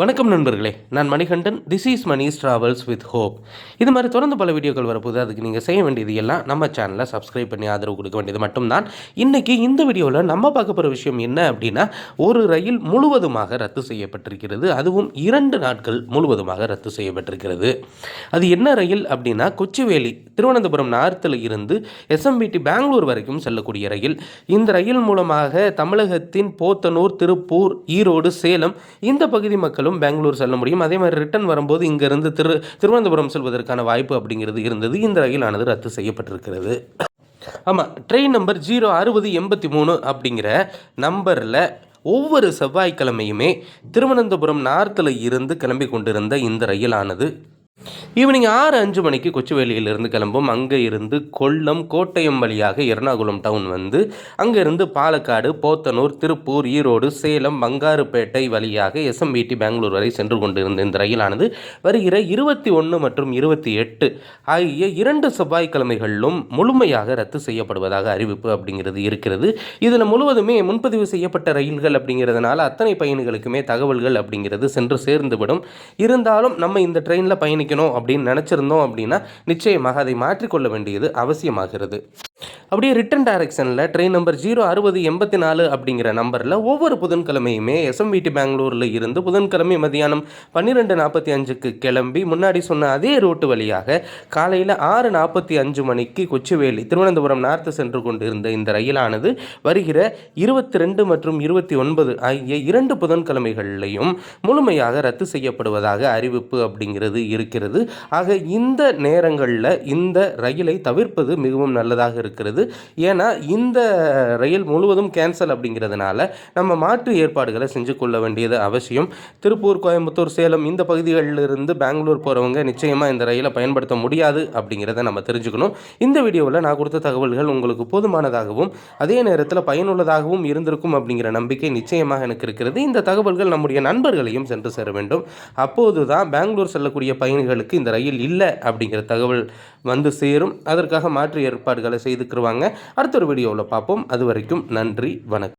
வணக்கம் நண்பர்களே நான் Manikandan. This is Mani's travels with hope இது மாதிரி தொடர்ந்து பல வீடியோக்கள் வரப்போகுது. அதுக்கு நீங்கள் செய்ய வேண்டியது எல்லாம் நம்ம சேனலை சப்ஸ்கிரைப் பண்ணி ஆதரவு கொடுக்க வேண்டியது மட்டும்தான். இன்றைக்கி இந்த வீடியோவில் நம்ம பார்க்க போகிற விஷயம் என்ன அப்படின்னா ஒரு ரயில் முழுவதுமாக ரத்து செய்யப்பட்டிருக்கிறது. அதுவும் இரண்டு நாட்கள் முழுவதுமாக ரத்து செய்யப்பட்டிருக்கிறது. அது என்ன ரயில் அப்படின்னா கொச்சிவேலி திருவனந்தபுரம் நார்த்தில் இருந்து எஸ்எம்பிடி பெங்களூர் வரைக்கும் செல்லக்கூடிய ரயில். இந்த ரயில் மூலமாக தமிழகத்தின் போத்தனூர் திருப்பூர் ஈரோடு சேலம் இந்த பகுதி மக்களும் பெங்களூர் செல்ல முடியும். அதே மாதிரி ரிட்டன் வரும்போது இங்கிருந்து திரு திருவனந்தபுரம் செல்வதற்கான வாய்ப்பு அப்படிங்கிறது இருந்தது. இந்த ரயிலானது ரத்து செய்யப்பட்டிருக்கிறது. ஆமாம் ட்ரெயின் நம்பர் ஜீரோ அறுபது எண்பத்தி மூணு அப்படிங்கிற நம்பரில் ஒவ்வொரு செவ்வாய்க்கிழமையுமே திருவனந்தபுரம் நார்த்தில் இருந்து கிளம்பி கொண்டிருந்த இந்த ரயிலானது ஈவினிங் ஆறு அஞ்சு மணிக்கு கொச்சுவேலியிலிருந்து கிளம்பும். அங்கே இருந்து கொல்லம் கோட்டயம் வழியாக எர்ணாகுளம் டவுன் வந்து அங்கேருந்து பாலக்காடு போத்தனூர் திருப்பூர் ஈரோடு சேலம் பங்காருப்பேட்டை வழியாக எஸ்எம்பிடி பெங்களூர் வரை சென்று கொண்டிருந்த இந்த ரயிலானது வருகிற இருபத்தி ஒன்று மற்றும் இருபத்தி எட்டு ஆகிய இரண்டு செவ்வாய்க்கிழமைகளிலும் முழுமையாக ரத்து செய்யப்படுவதாக அறிவிப்பு அப்படிங்கிறது இருக்கிறது. இதில் முழுவதுமே முன்பதிவு செய்யப்பட்ட ரயில்கள் அப்படிங்கிறதுனால அத்தனை பயணிகளுக்குமே தகவல்கள் அப்படிங்கிறது சென்று சேர்ந்துவிடும். இருந்தாலும் நம்ம இந்த ட்ரெயினில் பயணிக்கணும் அப்படின்னு நினச்சிருந்தோம் அப்படின்னா நிச்சயமாக அதை மாற்றிக்கொள்ள வேண்டியது அவசியமாகிறது. அப்படியே ரிட்டன் டைரக்ஷனில் ட்ரெயின் நம்பர் ஜீரோ அறுபது எண்பத்தி நாலு அப்படிங்கிற நம்பரில் ஒவ்வொரு புதன்கிழமையுமே எஸ்எம்விடி பெங்களூரில் இருந்து புதன்கிழமை மதியானம் பன்னிரெண்டு நாற்பத்தி அஞ்சுக்கு கிளம்பி முன்னாடி சொன்ன அதே ரோட்டு வழியாக காலையில் ஆறு நாற்பத்தி அஞ்சு மணிக்கு கொச்சுவேலி திருவனந்தபுரம் நார்த்து சென்று கொண்டிருந்த இந்த ரயிலானது வருகிற இருபத்தி ரெண்டு மற்றும் இருபத்தி ஒன்பது ஆகிய இரண்டு புதன்கிழமைகளிலையும் முழுமையாக ரத்து செய்யப்படுவதாக அறிவிப்பு அப்படிங்கிறது இருக்கிறது. ஆக இந்த நேரங்களில் இந்த ரயிலை தவிர்ப்பது மிகவும் நல்லதாக இருக்கிறது. ஏன்னா இந்த ரயில் முழுவதும் கேன்சல் அப்படிங்கிறதுனால நம்ம மாற்று ஏற்பாடுகளை செஞ்சு கொள்ள வேண்டியது அவசியம். திருப்பூர் கோயம்புத்தூர் சேலம் இந்த பகுதிகளில் இருந்து பெங்களூர் போகிறவங்க நிச்சயமாக இந்த ரயிலை பயன்படுத்த முடியாது அப்படிங்கிறத நம்ம தெரிஞ்சுக்கணும். இந்த வீடியோவில் நான் கொடுத்த தகவல்கள் உங்களுக்கு போதுமானதாகவும் அதே நேரத்தில் பயனுள்ளதாகவும் இருந்திருக்கும் அப்படிங்கிற நம்பிக்கை நிச்சயமாக எனக்கு இருக்கிறது. இந்த தகவல்கள் நம்முடைய நண்பர்களையும் சென்று சேர வேண்டும். அப்போது தான் பெங்களூர் செல்லக்கூடிய பயணிகளுக்கு இந்த ரயில் இல்லை அப்படிங்கிற தகவல் வந்து சேரும். அதற்காக மாற்று ஏற்பாடுகளை செய்துக்கிருவாங்க அடுத்த ஒரு வீடியோவில் பார்ப்போம். அது வரைக்கும் நன்றி வணக்கம்.